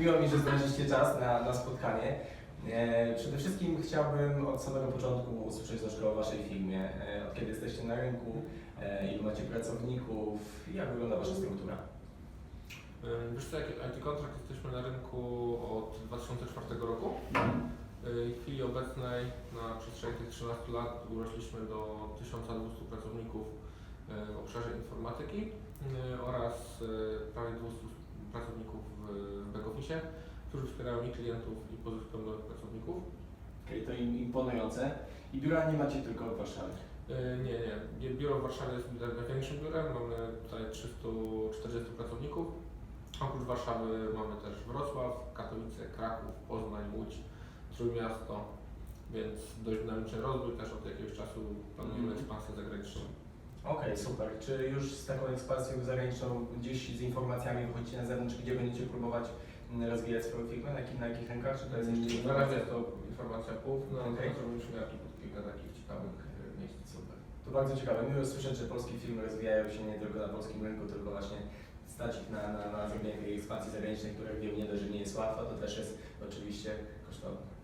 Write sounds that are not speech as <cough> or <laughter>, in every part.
Miło mi, że znaleźliście czas na, na spotkanie. E, przede wszystkim chciałbym od samego początku usłyszeć troszkę o Waszej firmie. E, od kiedy jesteście na rynku, e, ilu macie pracowników jak wygląda Wasza struktura? Wiesz co, IT Contract jesteśmy na rynku od 2004 roku. W chwili obecnej na przestrzeni tych 13 lat urośliśmy do 1200 pracowników w obszarze informatyki oraz prawie 200 pracowników w- back-office, którzy wspierają i klientów i pozyskują nowych pracowników. Okej, to im imponujące. I biura nie macie tylko w Warszawie. Yy, Nie, nie. Biuro w Warszawie jest największym biurem, mamy tutaj 340 pracowników. Oprócz Warszawy mamy też Wrocław, Katowice, Kraków, Poznań, Łódź, Trójmiasto, więc dość dynamiczny rozwój, też od jakiegoś czasu planujemy Mhm. ekspansję zagraniczną. Okej, super. Czy już z taką ekspansją zagraniczną gdzieś z informacjami wychodzicie na zewnątrz, gdzie będziecie próbować mm, rozwijać swoją firmę? Na jakich, na jakich rynkach? Czy to jest jeszcze Na razie jest to informacja półna, Okej. okay. zrobiliśmy kilka takich ciekawych e, miejsc. Super. To bardzo ciekawe. Miło słyszeć, że polskie firmy rozwijają się nie tylko na polskim rynku, tylko właśnie stać ich na, na, na zrobienie tej ekspansji zagranicznej, która wiem, nie dość, że nie jest łatwa, to też jest oczywiście kosztowne.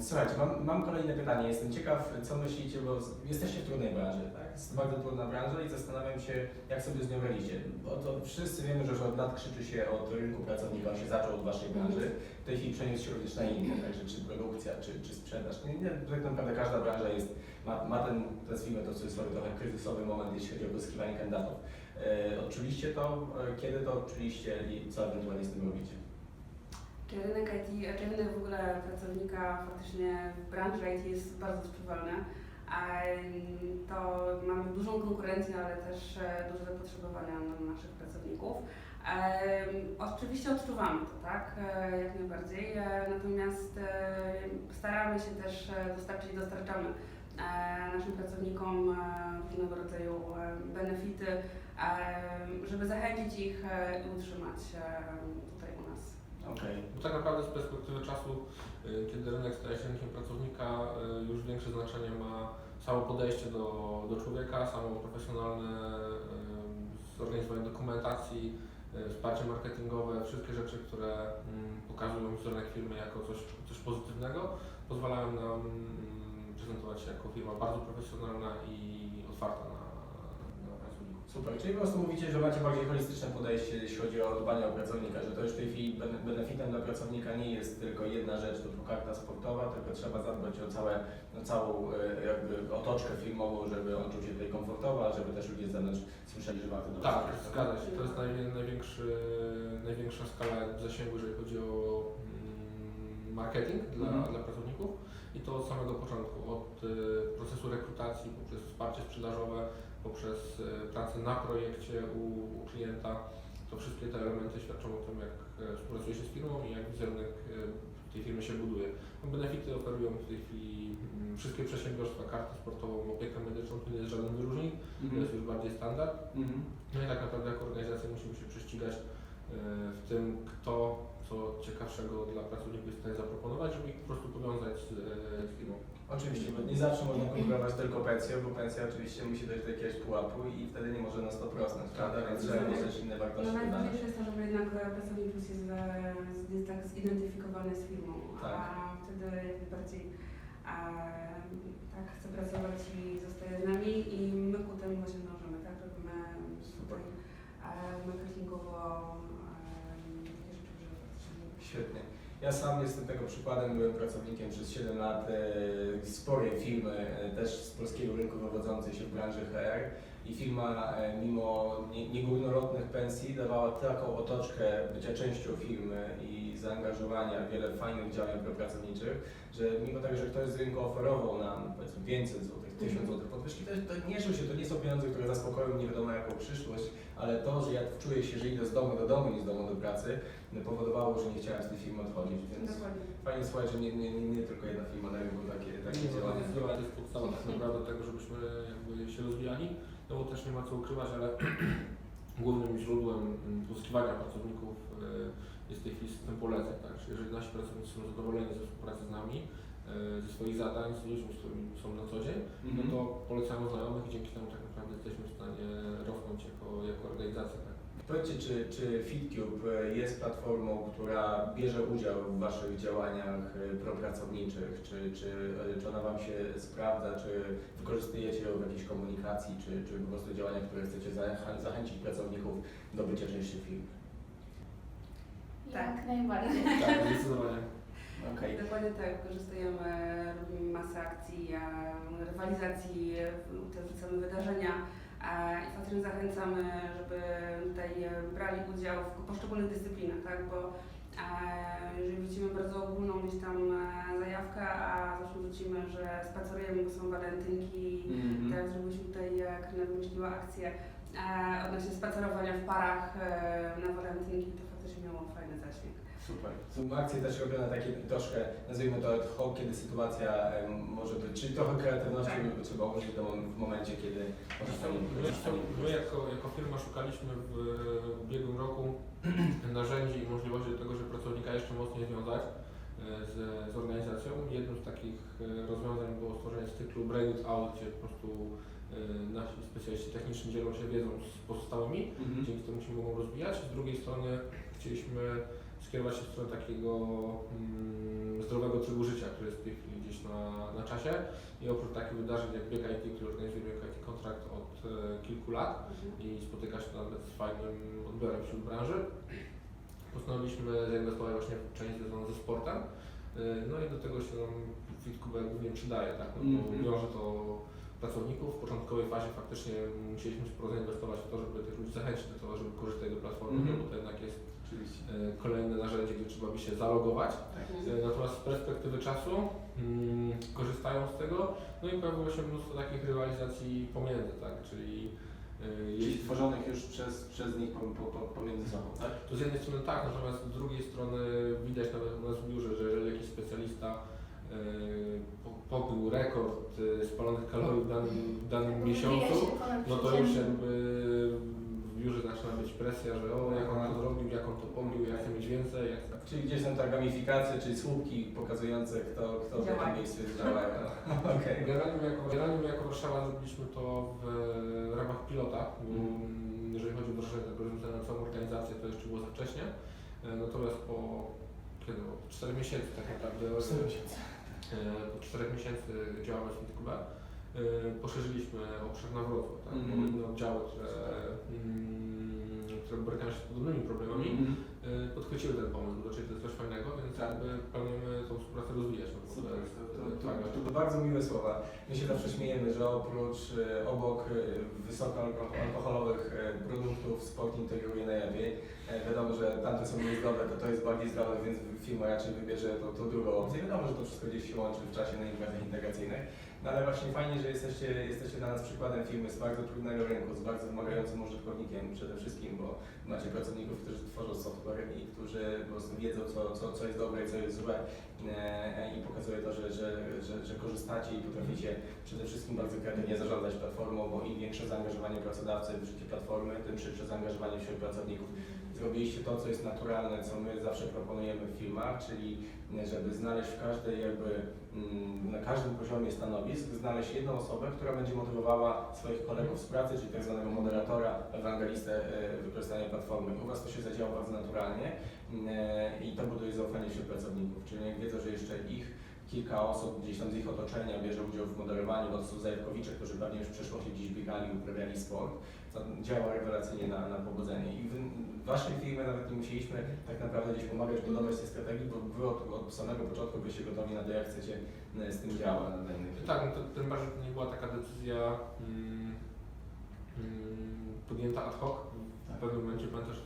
Słuchajcie, mam, mam kolejne pytanie. Jestem ciekaw, co myślicie, bo jesteście w trudnej branży, tak? Jest bardzo trudna branża i zastanawiam się, jak sobie z nią radzicie. Bo to wszyscy wiemy, że już od lat krzyczy się od rynku pracownika, on się zaczął od waszej branży. W tej chwili przeniósł się również na inne, także czy produkcja, czy, czy sprzedaż. Nie, nie, tak naprawdę każda branża jest, ma, ma ten, nazwijmy to cudzysłowie, trochę kryzysowy moment, jeśli chodzi o pozyskiwanie kandydatów. E, odczuliście to? E, kiedy to odczuliście i co ewentualnie z tym robicie? Czy rynek IT, czy rynek w ogóle pracownika faktycznie w branży IT jest bardzo. A mm, to mamy dużą konkurencję, ale też e, duże zapotrzebowania na naszych pracowników. Em, Oczywiście odczuwamy to, tak, e, jak najbardziej. E, Natomiast e, staramy się też e, dostarczyć i dostarczamy e, naszym pracownikom e, różnego rodzaju e, benefity, e, żeby zachęcić ich e, i utrzymać Bo tak naprawdę z perspektywy czasu, y, kiedy rynek staje się rynkiem pracownika, y, już większe znaczenie ma samo podejście do, do człowieka, samo profesjonalne y, zorganizowanie dokumentacji, wsparcie marketingowe, wszystkie rzeczy, które mm, pokazują wizerunek firmy jako coś, coś pozytywnego, pozwalają nam mm, prezentować się jako firma bardzo profesjonalna i otwarta na. Super, czyli po prostu mówicie, że macie bardziej holistyczne podejście, jeśli chodzi o dbanie o pracownika, że to już w tej chwili bene- benefitem dla pracownika nie jest tylko jedna rzecz, to karta sportowa, tylko trzeba zadbać o całe, o całą e, jakby otoczkę filmową, żeby on czuł się tutaj komfortowo, a żeby też ludzie z zewnątrz słyszeli, że warto do Tak, zgadza się. To jest najwię- największy, największa skala zasięgu, jeżeli chodzi o mm, marketing dla, Mhm. dla pracowników i to od samego początku, od y, procesu rekrutacji, poprzez wsparcie sprzedażowe, poprzez y, pracę na projekcie u, u klienta. To wszystkie te elementy świadczą o tym, jak e, współpracuje się z firmą i jak wizerunek e, tej firmy się buduje. No, benefity oferują w tej chwili mm, wszystkie przedsiębiorstwa, kartę sportową, opiekę medyczną, to nie jest żaden wyróżnik, to Mhm. jest już bardziej standard. Mhm. No i tak naprawdę jako organizacja musimy się prześcigać e, w tym, kto co ciekawszego dla pracowników jest w stanie zaproponować, żeby ich po prostu powiązać z, e, z firmą. Oczywiście, bo nie zawsze można konkurować tylko pensją, bo pensja oczywiście musi dojść do jakiegoś pułapu i wtedy nie może na 100%, prawda? Więc trzeba mieć też inne No wartości dodane. najważniejsze jest to, żeby jednak e, pracownik plus jest, jest tak zidentyfikowany z firmą, Tak. a wtedy jak najbardziej e, tak chce pracować i zostaje z nami i my ku temu właśnie dążymy, tak, żeby my Super. tutaj e, marketingowo e, takie rzeczy, Świetnie. Ja sam jestem tego przykładem, byłem pracownikiem przez 7 lat e, sporej firmy, e, też z polskiego rynku wywodzącej się w branży HR i firma e, mimo nie- niegórnolotnych pensji dawała taką otoczkę bycia częścią firmy i zaangażowania, wiele fajnych działań propracowniczych, że mimo tego, że ktoś z rynku oferował nam powiedzmy 500 zł, 1000 zł podwyżki, to, to nie się, to nie są pieniądze, które zaspokoją nie wiadomo jaką przyszłość, ale to, że ja czuję się, że idę z domu do domu, nie z domu do pracy, powodowało, że nie chciałem z tej firmy odchodzić, więc Dokładnie. fajnie słuchać, że nie, nie, nie, nie tylko jedna firma na rynku takie, takie Nie, działania. to jest, podstawa tak naprawdę tego, żebyśmy jakby się rozwijali, no bo też nie ma co ukrywać, ale <clears throat> głównym źródłem pozyskiwania pracowników y, jest w tej chwili system poleceń, tak? Czyli jeżeli nasi pracownicy są zadowoleni ze współpracy z nami, y, ze swoich zadań, z ludźmi, z którymi są na co dzień, no to polecają znajomych i dzięki temu tak naprawdę jesteśmy w stanie rosnąć jako, jako organizacja. Tak? Powiedzcie, czy, czy FitCube e, jest platformą, która bierze udział w Waszych działaniach e, propracowniczych? Czy, czy, e, czy ona Wam się sprawdza? Czy wykorzystujecie ją w jakiejś komunikacji? Czy, czy po prostu działania, które chcecie zachęcić pracowników do bycia częścią firmy? Tak. Jak najbardziej. Tak, zdecydowanie. Okej. Dokładnie tak, wykorzystujemy, robimy masę akcji, e, rywalizacji, e, też wrzucamy wydarzenia e, i faktycznie zachęcamy, żeby tutaj e, brali udział w poszczególnych dyscyplinach, tak, bo e, jeżeli widzimy bardzo ogólną gdzieś tam e, zajawkę, a zawsze wrzucimy, że spacerujemy, bo są walentynki, Mhm. teraz zrobiliśmy tutaj, e, Karina wymyśliła akcję e, odnośnie spacerowania w parach e, na walentynki, to miało fajny zasięg. Super. Są akcje też robione takie troszkę, nazwijmy to ad hoc, kiedy sytuacja em, może być, czyli trochę kreatywności Tak. trzeba użyć do, w momencie, kiedy Zresztą pani My, jako, jako firma szukaliśmy w ubiegłym roku <clears throat> narzędzi i możliwości do tego, żeby pracownika jeszcze mocniej związać e, z, z organizacją. Jednym z takich e, rozwiązań było stworzenie cyklu Brain It Out, gdzie po prostu e, nasi specjaliści techniczni dzielą się wiedzą z pozostałymi, Mhm. dzięki temu się mogą rozwijać. Z drugiej strony chcieliśmy skierować się w stronę takiego mm, zdrowego trybu życia, który jest w tej chwili gdzieś na, na czasie. I oprócz takich wydarzeń jak Bieg IT, który organizuje Bieg IT Kontrakt od e, kilku lat i spotyka się nawet z fajnym odbiorem wśród branży, postanowiliśmy zainwestować właśnie w część związaną ze sportem. E, No i do tego się nam FitCube głównie przydaje, tak? No, bo Mhm. wiąże to pracowników. W początkowej fazie faktycznie musieliśmy sporo zainwestować w to, żeby tych ludzi zachęcić do tego, żeby korzystać do platformy, Mhm. bo to jednak jest Oczywiście. kolejne narzędzie, gdzie trzeba by się zalogować. Tak. E, Natomiast z perspektywy czasu, mm, korzystając z tego, no i pojawiło się mnóstwo takich rywalizacji pomiędzy, tak? Czyli e, Czyli tworzonych już przez, przez nich po, po, po, pomiędzy sobą, tak? to z jednej strony tak, natomiast z drugiej strony widać nawet u nas w biurze, że jeżeli jakiś specjalista pobił rekord e, spalonych kalorii w danym, w danym miesiącu, no to już jakby w biurze zaczyna być presja, że o, jak on to zrobił, jak on to pobił, ja chcę mieć więcej, ja chcę... Czyli gdzieś tam ta gamifikacja, czyli słupki pokazujące, kto, kto w jakim miejscu jest działają. <laughs> Generalnie my jako, generalnie my jako Warszawa zrobiliśmy to w, ramach pilota, bo Mhm. mm, jeżeli chodzi o tego rozwiązania na całą organizację, to jeszcze było za wcześnie. E, Natomiast po kiedy? Od 4 miesięcy tak naprawdę. E, Po 4 miesięcy w FitCube. e, Poszerzyliśmy obszar na Wrocław, tak? Mhm. Bo inne oddziały, które, mm, które borykają się z podobnymi problemami, Mhm. e, podchwyciły ten pomysł, czyli to jest coś fajnego, więc Tak. jakby planujemy tą współpracę rozwijać. no to Super, to, to, to, fajne. to, to bardzo miłe słowa. My się zawsze śmiejemy, że oprócz, e, obok e, wysokoalkoholowych e, produktów sport integruje najlepiej. E, Wiadomo, że tamte są mniej zdrowe, to to jest bardziej zdrowe, więc firma raczej wybierze tą, tą drugą opcję. Wiadomo, że to wszystko gdzieś się łączy w czasie na imprezach integracyjnych. No ale właśnie fajnie, że jesteście, jesteście dla nas przykładem firmy z bardzo trudnego rynku, z bardzo wymagającym użytkownikiem przede wszystkim, bo macie pracowników, którzy tworzą software i którzy po prostu wiedzą, co, co, co jest dobre i co jest złe e, i pokazuje to, że, że, że, że korzystacie i potraficie przede wszystkim bardzo kreatywnie zarządzać platformą, bo im większe zaangażowanie pracodawcy w życie platformy, tym szybsze zaangażowanie wśród pracowników. Zrobiliście to, co jest naturalne, co my zawsze proponujemy w firmach, czyli e, żeby znaleźć w każdej jakby mm, na każdym poziomie stanowisk, znaleźć jedną osobę, która będzie motywowała swoich kolegów z pracy, czyli tak zwanego moderatora, ewangelistę e, wykorzystania platformy. U Was to się zadziało bardzo naturalnie e, i to buduje zaufanie wśród pracowników, czyli jak wiedzą, że jeszcze ich kilka osób gdzieś tam z ich otoczenia bierze udział w moderowaniu, to są zajawkowicze, którzy pewnie już w przeszłości gdzieś biegali, uprawiali sport, działa rewelacyjnie na, na pobudzenie. I w Waszej firmie nawet nie musieliśmy tak naprawdę gdzieś pomagać budować tej strategii, bo Wy od, od samego początku byście gotowi na to, jak chcecie e, z tym działać Tak, no to, tym bardziej to nie była taka decyzja mm, mm, podjęta ad hoc. W pewnym momencie pamiętasz,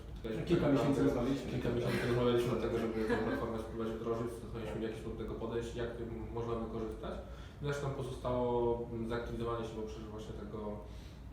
Kilka miesięcy rozmawialiśmy. Kilka miesięcy rozmawialiśmy o tego, żeby tę platformę spróbować wdrożyć, zastanawialiśmy się, jak się do tego podejść, jak można wykorzystać. I Zresztą pozostało mm, zaaktywizowanie się obszarze właśnie tego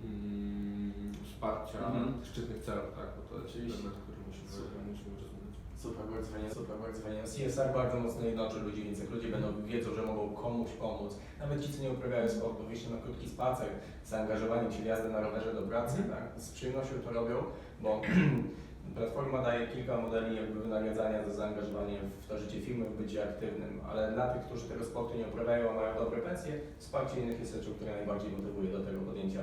mm, wsparcia Mhm. szczytnych celów, tak? Bo to jest Oczywiście. element, który musimy, Super. musimy rozwiązać. Super, bardzo fajnie, super, bardzo fajnie. CSR bardzo mocno jednoczy ludzi, więc jak ludzie będą wiedzą, że mogą komuś pomóc, nawet ci, co nie uprawiają sportu, wyjście na krótki spacer, zaangażowaniem się w jazdę na rowerze do pracy, Mhm. tak, z przyjemnością to robią, bo <clears throat> Platforma daje kilka modeli jakby wynagradzania za zaangażowanie w to życie firmy, w bycie aktywnym, ale dla tych, którzy tego sportu nie uprawiają, a mają dobre pensje, wsparcie innych jest rzeczą, która najbardziej motywuje do tego podjęcia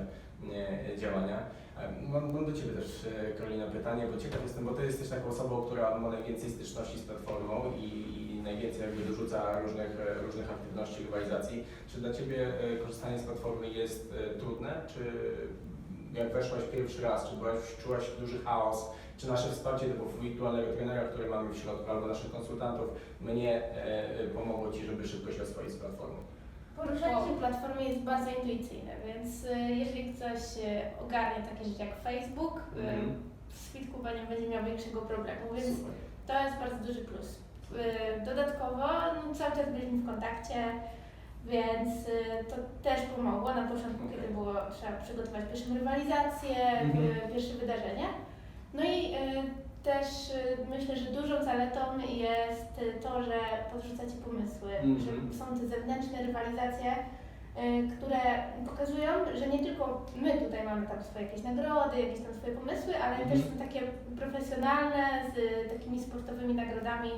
e, działania. E, Mam, mam do Ciebie też, e, Karolina, pytanie, bo ciekaw jestem, bo Ty jesteś taką osobą, która ma najwięcej styczności z platformą i, najwięcej jakby dorzuca różnych, różnych aktywności, rywalizacji. Czy dla Ciebie korzystanie z platformy jest trudne? Czy jak weszłaś pierwszy raz, czy byłaś, czułaś duży chaos? Czy nasze wsparcie typu wirtualnego trenera, który mamy w środku, albo naszych konsultantów, mnie e, e, pomogło Ci, żeby szybko się oswoić z platformą? Poruszanie się w platformie jest bardzo intuicyjne, więc y, jeżeli ktoś ogarnie takie rzeczy jak Facebook, Mhm. z nie będzie miał większego problemu, więc Super. to jest bardzo duży plus. Dodatkowo no, cały czas byliśmy w kontakcie, więc to też pomogło na początku, Okej. kiedy było trzeba przygotować pierwszą rywalizację, Mhm. y, pierwsze wydarzenie. No i y, też y, myślę, że dużą zaletą jest to, że podrzucacie pomysły, Mhm. że są te zewnętrzne rywalizacje, y, które pokazują, że nie tylko my tutaj mamy tam swoje jakieś nagrody, jakieś tam swoje pomysły, ale Mhm. też są takie profesjonalne z takimi sportowymi nagrodami.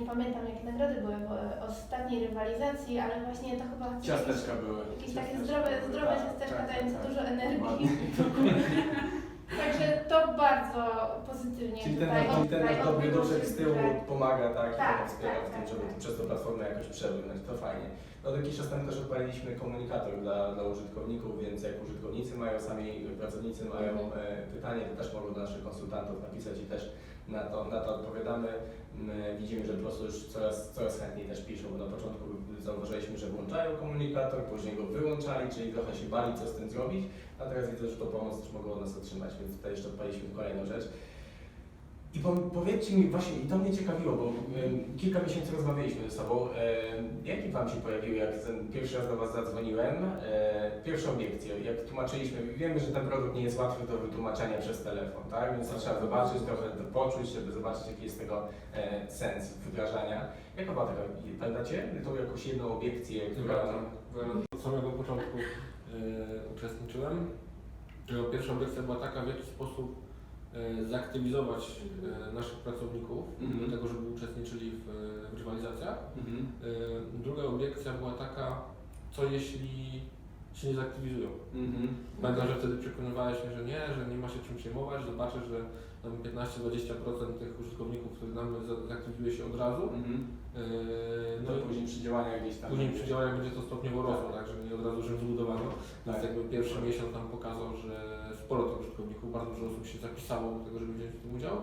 Nie pamiętam jakie nagrody były w ostatniej rywalizacji, ale właśnie to chyba jakieś- Ciasteczka były. Jakieś takie Ciasteczka zdrowe, były, zdrowe tak, ciasteczka tak, dające tak, dużo tak. energii. <laughs> Także to bardzo pozytywnie Czyli ten, tutaj czyli ten nasz dobry odbyło duszek z tyłu pomaga, tak, i Tak, tak, wspiera tak, w tym, tak, żeby tak. przez tą platformę jakoś przebrnąć. To fajnie. No jakiś czas temu też odpaliliśmy komunikator dla, dla użytkowników, więc jak użytkownicy mają, sami pracownicy mają Mhm. e, pytanie, to też mogą do naszych konsultantów napisać i też na to, na to odpowiadamy. My widzimy, że po prostu już coraz, coraz chętniej też piszą, na początku zauważyliśmy, że włączają komunikator, później go wyłączali, czyli trochę się bali, co z tym zrobić, a teraz widzę, że tą pomoc też mogą od nas otrzymać, więc tutaj jeszcze odpaliśmy kolejną rzecz. I po, powiedzcie mi właśnie, i to mnie ciekawiło, bo kilka miesięcy rozmawialiśmy ze sobą. em, jakie Wam się pojawiły, jak ten pierwszy raz do Was zadzwoniłem? E, pierwsze obiekcje, jak tłumaczyliśmy, wiemy, że ten produkt nie jest łatwy do wytłumaczenia przez telefon, tak? Więc to trzeba zobaczyć, trochę to poczuć, żeby zobaczyć, jaki jest tego e, sens wdrażania. Jaka była taka, pamiętacie tą jakąś jedną obiekcję, która... Ja od samego początku e, uczestniczyłem. Pierwsza obiekcja była taka, w jaki sposób zaktywizować e, naszych pracowników Mhm. do tego, żeby uczestniczyli w, w rywalizacjach. Mhm. E, Druga obiekcja była taka, co jeśli się nie zaktywizują. Mhm. Pamiętam, że wtedy przekonywałeś mnie, że nie, że nie ma się czym przejmować, zobaczysz, że tam 15-20% tych użytkowników, którzy nam za- zaktywizuje się od razu. Mhm. E, No i później przy działaniach gdzieś tam... Później przy działaniach będzie to stopniowo rosło, tak, że nie od razu że zbudowano. Więc Tak. jakby pierwszy miesiąc nam pokazał, że sporo tych użytkowników, bardzo dużo osób się zapisało do tego, żeby wziąć w tym udział.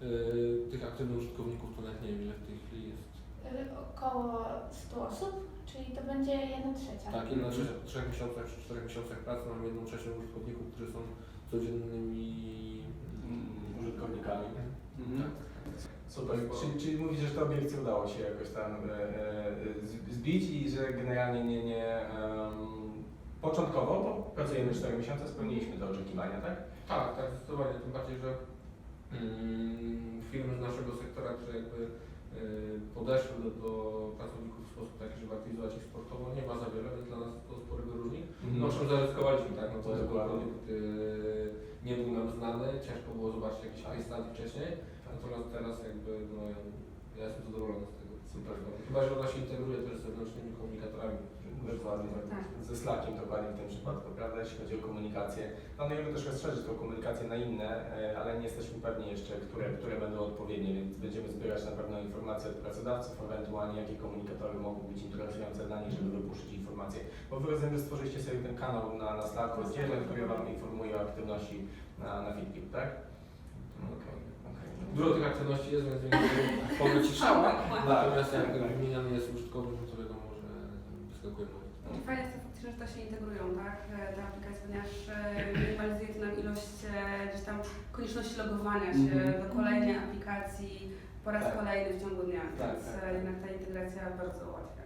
Yy, tych aktywnych użytkowników to nawet nie wiem ile w tej chwili jest. Y, Około 100 osób, czyli to będzie jedna trzecia. Tak, jedna trzecia, w trzech miesiącach czy czterech miesiącach pracy mam jedną trzecią użytkowników, którzy są codziennymi Mm, użytkownikami. Mhm. Tak. Super. Czyli, czyli mówisz, że te obiekcje udało się jakoś tam e, e, zbić i że generalnie nie, nie em, początkowo, bo pracujemy 4 miesiące, spełniliśmy te oczekiwania, tak? Tak, tak, zdecydowanie. Tym bardziej, że mm, firmy z naszego sektora, które jakby y, podeszły do, do pracowników w sposób taki, żeby aktywizować ich sportowo, nie ma za wiele, więc dla nas to spory wyróżnik. No o czym zaryzykowaliśmy, tak? No to Dokładnie. jako produkt y, nie był nam znany, ciężko było zobaczyć jakieś case study wcześniej, natomiast teraz jakby no, ja jestem zadowolony z tego. Super. Chyba, że ona się integruje też z zewnętrznymi komunikatorami. Dokładnie. Tak. Ze Slackiem dokładnie w tym przypadku, prawda, jeśli chodzi o komunikację. Planujemy też rozszerzyć tą komunikację na inne, e, ale nie jesteśmy pewni jeszcze, które, które będą odpowiednie, więc będziemy zbierać na pewno informacje od pracodawców, ewentualnie jakie komunikatory mogą być interesujące dla nich, żeby wypuścić informacje. Bo wy rozumiem, że stworzyliście sobie ten kanał na, na Slacku oddzielny, który Wam informuje o aktywności na, na Fitbit, tak? Okej, okej. Dużo tych aktywności jest, więc więcej <laughs> powiem Ci szała. Tak. Natomiast jak wymieniany jest użytkownik, no to nowy. I fajne jest to faktycznie, że to się integrują, tak? Te aplikacje, ponieważ e, minimalizuje to nam ilość e, gdzieś tam konieczności logowania się Mhm. do kolejnej aplikacji po raz Tak. kolejny w ciągu dnia, Tak, więc tak, e, tak. jednak ta integracja bardzo ułatwia.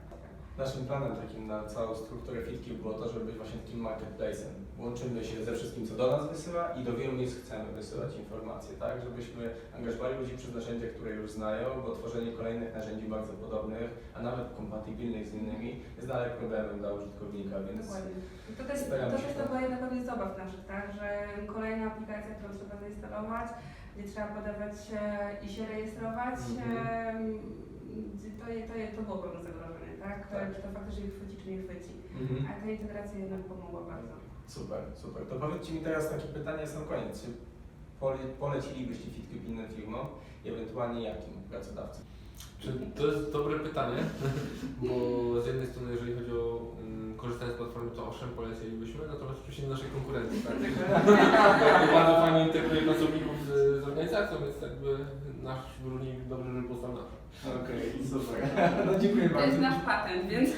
Naszym planem takim na całą strukturę Fitki było to, żeby być właśnie takim marketplace'em. Łączymy się ze wszystkim, co do nas wysyła i do wielu miejsc chcemy wysyłać informacje, tak? Żebyśmy angażowali ludzi przez narzędzia, które już znają, bo tworzenie kolejnych narzędzi bardzo podobnych, a nawet kompatybilnych z innymi jest dalej problemem dla użytkownika, więc Dokładnie. I to też, to też to- to była jedna pewnie z obaw naszych, tak? Że kolejna aplikacja, którą trzeba zainstalować, gdzie trzeba podawać e, i się rejestrować, Mhm. e, to, to, to było pewne zagrożenie, tak? Tak. Czy to faktycznie chwyci, czy nie chwyci. mhm. A ta integracja jednak pomogła bardzo. Super, super. To powiedzcie mi teraz takie pytanie na sam koniec. Czy pole, polecilibyście FitCube innym firmom i ewentualnie jakim pracodawcom? Czy to jest dobre pytanie, <laughs> bo z jednej strony, jeżeli chodzi o um, korzystanie z platformy, to owszem, polecilibyśmy, natomiast oczywiście naszej konkurencji, tak? <laughs> Bardzo fajnie integruje pracowników z, z organizacją, więc jakby nasz wyróżnik dobrze, żeby powstał nasz. Okej, super. <laughs> No dziękuję To bardzo. jest nasz patent, więc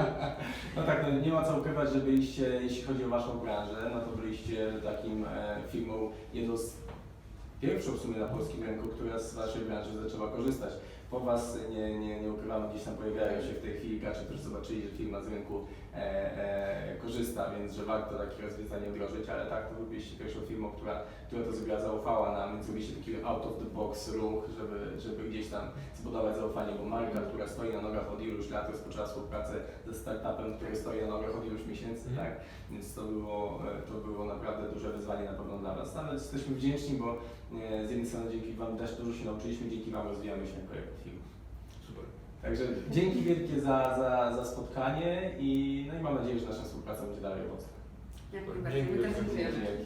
<laughs> No tak, no nie ma co ukrywać, że byliście, jeśli chodzi o Waszą branżę, no to byliście takim e, firmą, jedną z pierwszą w sumie na polskim rynku, która z Waszej branży zaczęła korzystać. Po Was, nie, nie, nie ukrywam, gdzieś tam pojawiają się w tej chwili gracze, którzy zobaczyli, że firma z rynku e, e, korzysta, więc że warto takie rozwiązanie wdrożyć, ale tak, to wy byliście pierwszą firmą, która, która to zrobiła, zaufała nam, więc zrobiliście taki out of the box ruch, żeby, żeby gdzieś tam zbudować zaufanie, bo marka, która stoi na nogach od iluś lat, rozpoczęła współpracę ze startupem, który stoi na nogach od iluś miesięcy, Mhm. tak? Więc to było, e, to było naprawdę duże wyzwanie na pewno dla nas. Ale jesteśmy wdzięczni, bo z jednej strony dzięki Wam też dużo się nauczyliśmy, dzięki Wam rozwijamy się jako firma. Super. Także dzięki wielkie za, za, za spotkanie i, no i mam nadzieję, że nasza współpraca będzie dalej owocna. My też wielkie. dziękujemy.